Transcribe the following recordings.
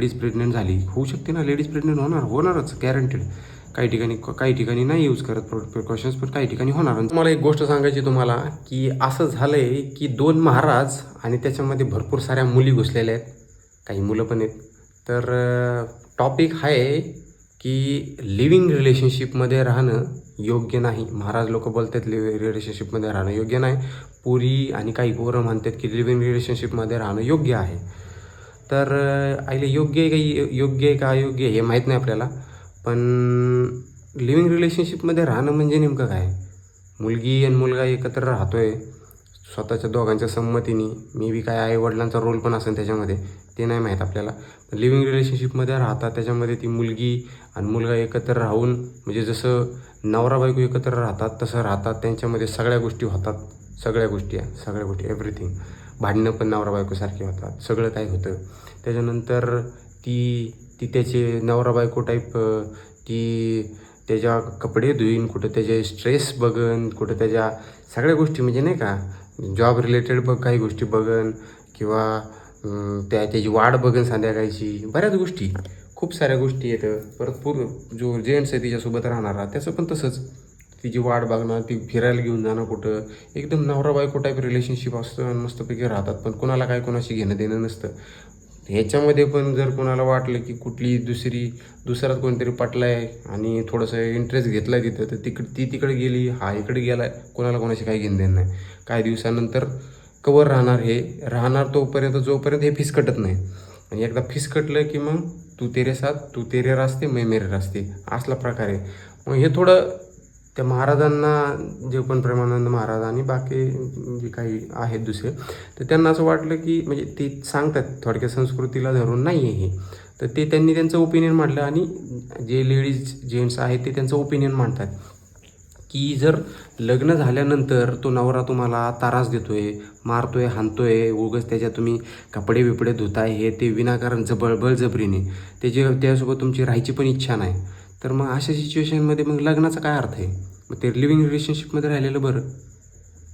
Ladies pregnant झाली. होऊ शकते ना लेडीज प्रेग्नेंट होणार होणारच गॅरंटेड काही ठिकाणी काही ठिकाणी नाही यूज करत प्रिकॉशन्स पण काही ठिकाणी होणार. मला एक गोष्ट सांगायची तुम्हाला की असं झालंय की दोन महाराज आणि त्याच्यामध्ये भरपूर साऱ्या मुली घुसलेल्या आहेत. काही मुलं पण आहेत. तर टॉपिक आहे की लिव्हिंग रिलेशनशिपमध्ये राहणं योग्य नाही. महाराज लोक बोलतात लिव्ह रिलेशनशिपमध्ये राहणं योग्य नाही. पुरी आणि काही पोरं म्हणतात की लिव्हिंग रिलेशनशिपमध्ये राहणं योग्य आहे. तर अं, आईला योग्य आहे काही योग्य आहे का अयोग्य आहे हे माहीत नाही आपल्याला. पण लिव्हिंग रिलेशनशिपमध्ये राहणं म्हणजे नेमकं काय? मुलगी आणि मुलगा एकत्र राहतो आहे स्वतःच्या दोघांच्या संमतीने मे बी काय आई वडिलांचा रोल पण असेल त्याच्यामध्ये ते नाही माहीत आपल्याला. पण लिव्हिंग रिलेशनशिपमध्ये राहतात त्याच्यामध्ये ती मुलगी आणि मुलगा एकत्र राहून म्हणजे जसं नवरा बायको एकत्र राहतात तसं राहतात. त्यांच्यामध्ये सगळ्या गोष्टी होतात. सगळ्या गोष्टी आहे सगळ्या गोष्टी एव्हरीथिंग भांडणं पण नवरा बायकोसारखे होतात. सगळं काही होतं. त्याच्यानंतर ती ती त्याचे नवरा बायको टाईप ती त्याच्या कपडे धुईन कुठं त्याचे स्ट्रेस बघन कुठं त्याच्या सगळ्या गोष्टी म्हणजे नाही का जॉब रिलेटेड बघ काही गोष्टी बघन किंवा त्या त्याची वाढ बघन संध्याकाळची. बऱ्याच गोष्टी. खूप साऱ्या गोष्टी येतं. परत पूर्ण जो जेंट्स आहे तिच्यासोबत राहणारा त्याचं पण तसंच. तिची वाट बघणं ती फिरायला घेऊन जाणं कुठं? एकदम नवरा बायको टाईप रिलेशनशिप असतं आणि मस्तपैकी राहतात. पण कोणाला काय कोणाशी घेणं देणं नसतं. ह्याच्यामध्ये पण जर कोणाला वाटलं की कुठली दुसरी दुसराच कोणतरी पटलाय आणि थोडंसं इंटरेस्ट घेतला आहे तिथं तर तिकड ती तिकडे गेली हा इकडे गेला कोणाला कोणाशी काही घेणं देणं नाही. काही दिवसानंतर कवर राहणार हे. राहणार तोपर्यंत जोपर्यंत हे फिसकटत नाही. आणि एकदा फिसकटलं की मग तू तेरे साथ तू तेरे रास्ते मै मेरे रास्ते. असला प्रकार आहे. मग हे थोडं त्या महाराजांना जे पण प्रेमानंद महाराज आणि बाकी जे काही आहेत दुसरे तर त्यांना असं वाटलं की म्हणजे ते सांगतात थोडक्या संस्कृतीला धरून नाही आहे हे. तर ते त्यांनी त्यांचं ओपिनियन मांडलं आणि जे लेडीज जेंट्स आहेत ते त्यांचं ओपिनियन मांडतात. की जर लग्न झाल्यानंतर तो नवरा तुम्हाला तारास देतोय मारतोय हाणतोय उगच त्याच्या तुम्ही कपडे बिपडे धुताय हे ते विनाकारण जबळ बळजबरीने त्याची त्यासोबत तुमची राहायची पण इच्छा नाही. तर मग अशा सिच्युएशनमध्ये मग लग्नाचा काय अर्थ आहे? मग ते लिव्हिंग रिलेशनशिपमध्ये राहिलेलं बरं.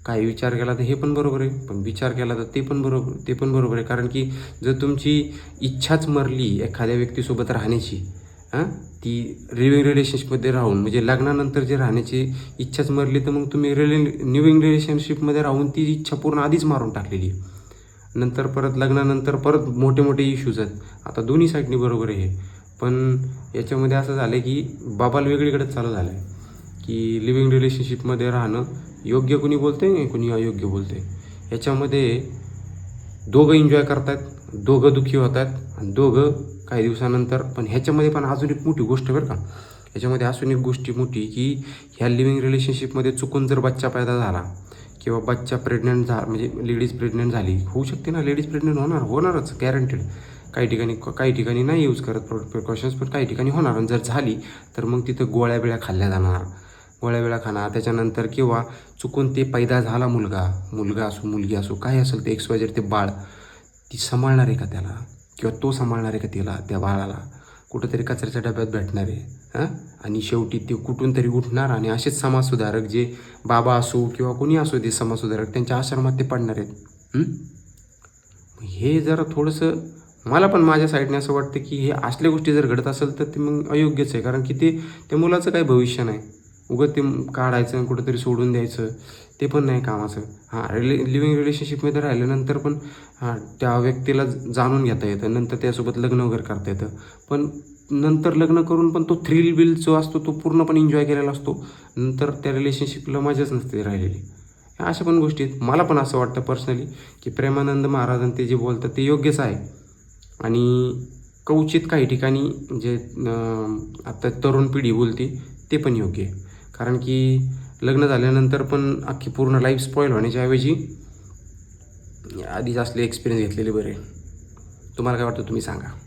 काही विचार केला तर हे पण बरोबर आहे पण विचार केला तर ते पण बरोबर ते पण बरोबर आहे. कारण की जर तुमची इच्छाच मरली एखाद्या व्यक्तीसोबत राहण्याची हां ती लिव्हिंग रिलेशनशिपमध्ये राहून म्हणजे लग्नानंतर जे राहण्याची इच्छाच मरली तर मग तुम्ही रिले लिव्हिंग रिलेशनशिपमध्ये राहून ती इच्छा पूर्ण आधीच मारून टाकलेली आहे. नंतर परत लग्नानंतर परत मोठे मोठे इश्यूज आहेत. आता दोन्ही साईडनी बरोबर आहे पण याच्यामध्ये असं झालं की बाबाला वेगळीकडेच चालू झालं आहे की लिव्हिंग रिलेशनशिपमध्ये राहणं योग्य कुणी बोलते आणि कुणी अयोग्य बोलते याच्यामध्ये दोघं एन्जॉय करतात दोघं दुःखी होतात आणि दोघं काही दिवसानंतर पण ह्याच्यामध्ये पण अजून एक मोठी गोष्ट बरं का. ह्याच्यामध्ये अजून एक गोष्टी मोठी की ह्या लिव्हिंग रिलेशनशिपमध्ये चुकून जर बच्चा पैदा झाला किंवा बच्चा प्रेग्नंट झा म्हणजे लेडीज प्रेग्नंट झाली होऊ शकते ना लेडीज प्रेग्नंट होणार होणारच गॅरंटेड काही ठिकाणी काही ठिकाणी नाही यूज करत प्रिकॉशन्स पण काही ठिकाणी होणार. आणि जर झाली तर मग तिथं गोळ्या बिळ्या खाल्ल्या जाणार. गोळ्या वेळा खाणार त्याच्यानंतर किंवा चुकून ते पैदा झाला मुलगा मुलगा असो मुलगी असो काही असेल ते एक्स वाय ते बाळ ती सांभाळणार आहे का त्याला? किंवा तो सांभाळणार आहे का तिला त्या बाळाला? कुठंतरी कचऱ्याच्या डब्यात भेटणार आहे हां? आणि शेवटी ते कुठून तरी उठणार आणि असेच समाजसुधारक जे बाबा असो किंवा कोणी असो ते समाजसुधारक त्यांच्या आश्रमात ते पडणार आहेत हे जरा थोडंसं मला पण माझ्या साईडने असं वाटतं की हे असल्या गोष्टी जर घडत असेल तर ते मग अयोग्यच आहे कारण की ते त्या मुलाचं काही भविष्य नाही. उगत ते काढायचं आणि कुठंतरी सोडून द्यायचं ते पण नाही कामाचं हां रिले लिव्हिंग रिलेशनशिपमध्ये राहिल्यानंतर पण हां त्या व्यक्तीला जाणून घेता येतं. नंतर त्यासोबत लग्न वगैरे करता येतं. पण नंतर लग्न करून पण तो थ्रिल बिल जो असतो तो पूर्णपणे एन्जॉय केलेला असतो. नंतर त्या रिलेशनशिपला मजाच नसते राहिलेली. अशा पण गोष्टी आहेत. मला पण असं वाटतं पर्सनली की प्रेमानंद महाराजांनी ते जे बोलतात ते योग्यच आहे. आणि कवचित काही ठिकाणी जे आता तरुण पिढी बोलते ते पण योग्य आहे. कारण की लग्न झाल्यानंतर पण अख्खी पूर्ण लाईफ स्पॉईल होण्याच्या ऐवजी आधीच असले एक्सपिरियन्स घेतलेले बरे. तुम्हाला काय वाटतं तुम्ही सांगा.